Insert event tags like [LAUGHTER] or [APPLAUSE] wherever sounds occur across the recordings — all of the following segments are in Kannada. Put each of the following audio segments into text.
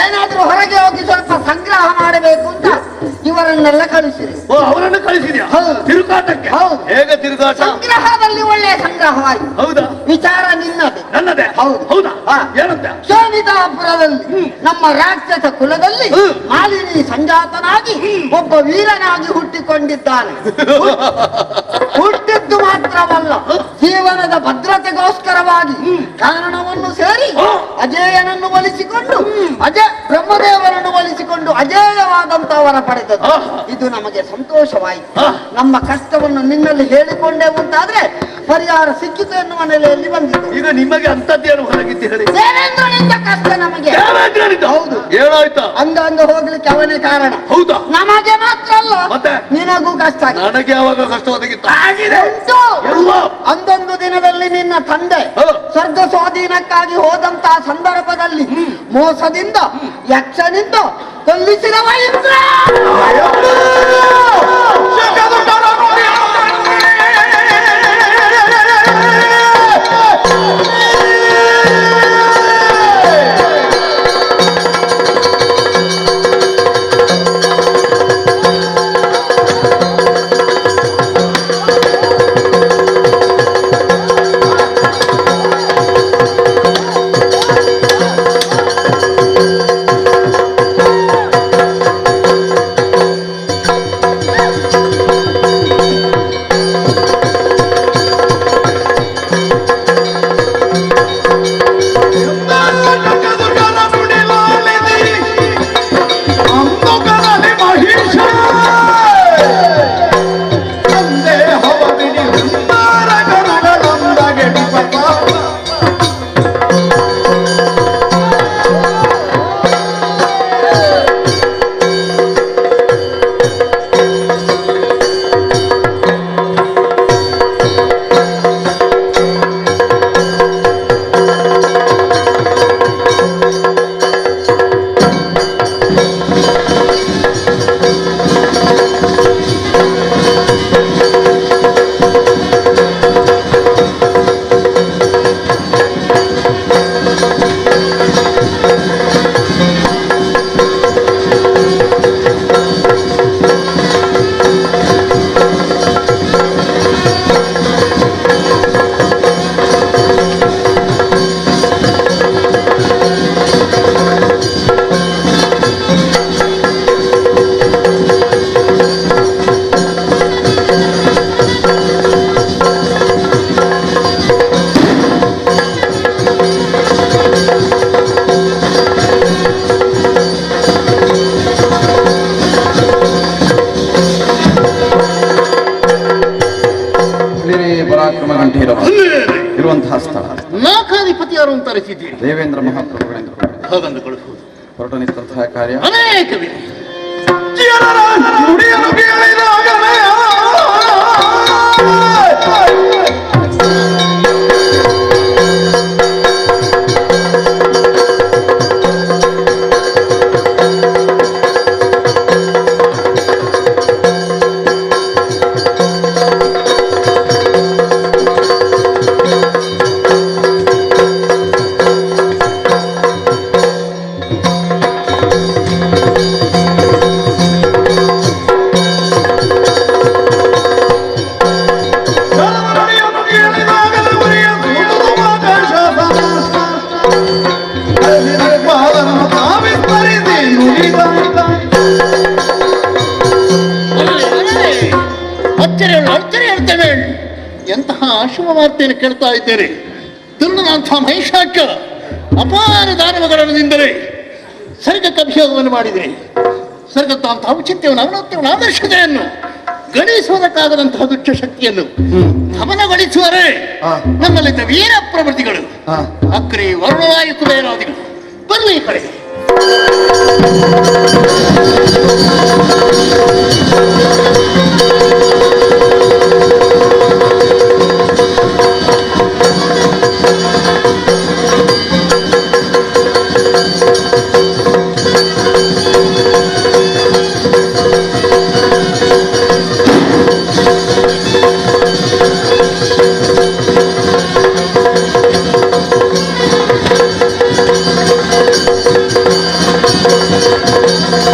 ಏನಾದ್ರೂ ಹೊರಗೆ ಹೋಗಿ ಸ್ವಲ್ಪ ಸಂಗ್ರಹ ಮಾಡಬೇಕು ಅಂತ ಇವರನ್ನೆಲ್ಲ ಕಳಿಸಿದೆ. ಓ ಅವರನ್ನು ಕಳಿಸಿದ್ಯಾ. ತಿರುಗಾಟಕ್ಕೆ? ಹೌದು. ಹೇಗೆ ತಿರುಗಾಟ? ಸಂಗ್ರಹದಲ್ಲಿ ಒಳ್ಳೆಯ ಸಂಗ್ರಹವಾಯಿತು ಹೌದಾ? ವಿಚಾರ ನಿನ್ನದೆ. ನನ್ನದೇ? ಹೌದು. ಹೌದಾ. ಏನಂತ? ಸೋನಿತಾಪುರದಲ್ಲಿ ನಮ್ಮ ರಾಕ್ಷಸ ಕುಲದಲ್ಲಿ. ಮಾಲಿನಿ ಸಂಜಾತನಾಗಿ ಒಬ್ಬ ವೀರನಾಗಿ ಹುಟ್ಟಿಕೊಂಡಿದ್ದಾನೆ. [LAUGHS] ಹುಟ್ಟಿದ್ದು ಮಾತ್ರವಲ್ಲ ಜೀವನದ ಭದ್ರತೆಗೋಸ್ಕರವಾಗಿ ಕಾರಣವನ್ನು ಸೇರಿ. ಅಜೇಯನನ್ನು ಒಲಿಸಿಕೊಂಡು ಅಜಯ ಬ್ರಹ್ಮದೇವರನ್ನು ಒಲಿಸಿಕೊಂಡು ಅಜೇಯವಾದಂತವರ ಪಡೆದದ್ದು. ಇದು ನಮಗೆ ಸಂತೋಷವಾಯಿತು. ನಮ್ಮ ಕಷ್ಟವನ್ನು ನಿನ್ನಲ್ಲಿ ಹೇಳಿಕೊಂಡೆ ಅಂತಾದ್ರೆ ಪರಿಹಾರ ಸಿಕ್ಕಿತು ಎನ್ನುವ ನೆಲೆಯಲ್ಲಿ ಬಂದಿತ್ತು ಈಗ ನಿಮಗೆ ಅಂತದ್ದೇನು ಹೊರಗಿದ್ದು ಹೇಳಿ. ದೇವೇಂದ್ರನಿಂದ ಕಷ್ಟ ನಮಗೆ. ಹೌದು. ಏನಾಯ್ತಾ? ಅಂಗ ಅಂಗ ಹೋಗ್ಲಿಕ್ಕೆ ಅವನೇ ಕಾರಣ. ಹೌದಾ? ನಮಗೆ ಮತ್ತೆ? ನಿನಗೂ ಕಷ್ಟ. ಆಗಿದೆ. ನನಗೆ ಯಾವಾಗ ಕಷ್ಟ ಒದಗಿತ್ತು? ಆಗಿದೆ. ಉಂಟು. ಎಲ್ಲ ಅಂದೊಂದು ದಿನದಲ್ಲಿ ನಿನ್ನ ತಂದೆ ಹ. ಸ್ವರ್ಗ ಸ್ವಾಧೀನಕ್ಕಾಗಿ ಹೋದಂತಹ ಸಂದರ್ಭದಲ್ಲಿ ಮೋಸದಿಂದ ಯಕ್ಷನಿಂದ ಕೊಲ್ಲಿಸಿದವ ಇಂದ್ರ ಬೇರೆ ಪರಾಕ್ರಮ ಗಂಟೆ ಇರುವ ಇರುವಂತಹ ಸ್ಥಳ. ನಾಕಾಧಿಪತಿ ಯಾರು ಅಂತ ಅನಿಸಿದ್ದೀರಿ ದೇವೇಂದ್ರ ಮಹಾಪ್ರಭುಗಳೆಂದು ಕಾರ್ಯ ಹಾಗಂದು ಕಳಿಸುವುದು ಕಾರ್ಯ. ಅನೇಕ ಅಶುಭ ವಾರ್ತೆಯನ್ನು ಕೇಳ್ತಾ ಇದ್ದೇನೆ ತಿನ್ನುವಂತಹ ಮಹಿಷಾಕ ಅಪಾರ ದಾನವಗಳನ್ನು ನಿಂದರೆ ಸರ್ಗಕ್ಕೆ ಅಭಿಷೇಕವನ್ನು ಮಾಡಿದರೆ ಸರ್ಗತ್ತಂಥ ಔಚಿತ್ಯವನ್ನು ಅವನತ್ಯವನ್ನು ಆದರ್ಶತೆಯನ್ನು ಗಣಿಸುವುದಕ್ಕಾಗದಂತಹ ದುಷ್ಟ ಶಕ್ತಿಯನ್ನು ಗಮನಗೊಳಿಸುವರೆ. ನಮ್ಮಲ್ಲಿದ್ದ ವೀರ ಪ್ರವೃತ್ತಿಗಳು. ಅಕ್ರಿ ವರುಣವಾಯು ಕುಬೇರಾದಿಗಳು ಬರಲಿ ಕಡೆ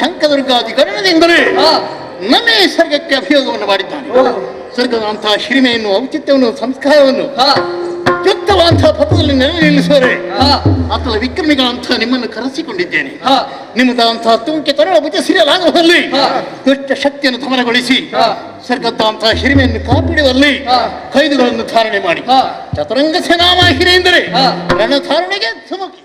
ಶಂಕದುರ್ಗಾದಿ ಕರಣದಿಂದಲೇ ನನ್ನ ಈ ಸ್ವರ್ಗಕ್ಕೆ ಅಭಿಯೋಗವನ್ನು ಮಾಡಿದ್ದಾನೆ. ಸ್ವರ್ಗದಂತಹ ಶಿರಿಮೆಯನ್ನು ಔಚಿತ್ಯವನ್ನು ಸಂಸ್ಕಾರವನ್ನು ಯುಕ್ತವಾದಂತಹ ಪಥದಲ್ಲಿ ನೆಲೆ ನಿಲ್ಲಿಸುವರೆ ಅಥವಾ ವಿಕ್ರಮಿಗಳಂತಹ ನಿಮ್ಮನ್ನು ಕರೆಸಿಕೊಂಡಿದ್ದೇನೆ. ನಿಮ್ಮದಂತಹ ತುಮಕೆ ತರಳ ಭುಜ ಸಿರಿಯಲಾಗುವಲ್ಲಿ ದುಷ್ಟ ಶಕ್ತಿಯನ್ನು ದಮನಗೊಳಿಸಿ ಸ್ವರ್ಗದಂತಹ ಹಿರಿಮೆಯನ್ನು ಕಾಪಿಡುವಲ್ಲಿ ಕೈದುಗಳನ್ನು ಧಾರಣೆ ಮಾಡಿ. ಚತುರಂಗ ಸೇನಾವಾಹಿನಿ ಹಿರಿಯೆಂದರೆ ರಣಧಾರಣೆಗೆ ಸುಮುಖಿ.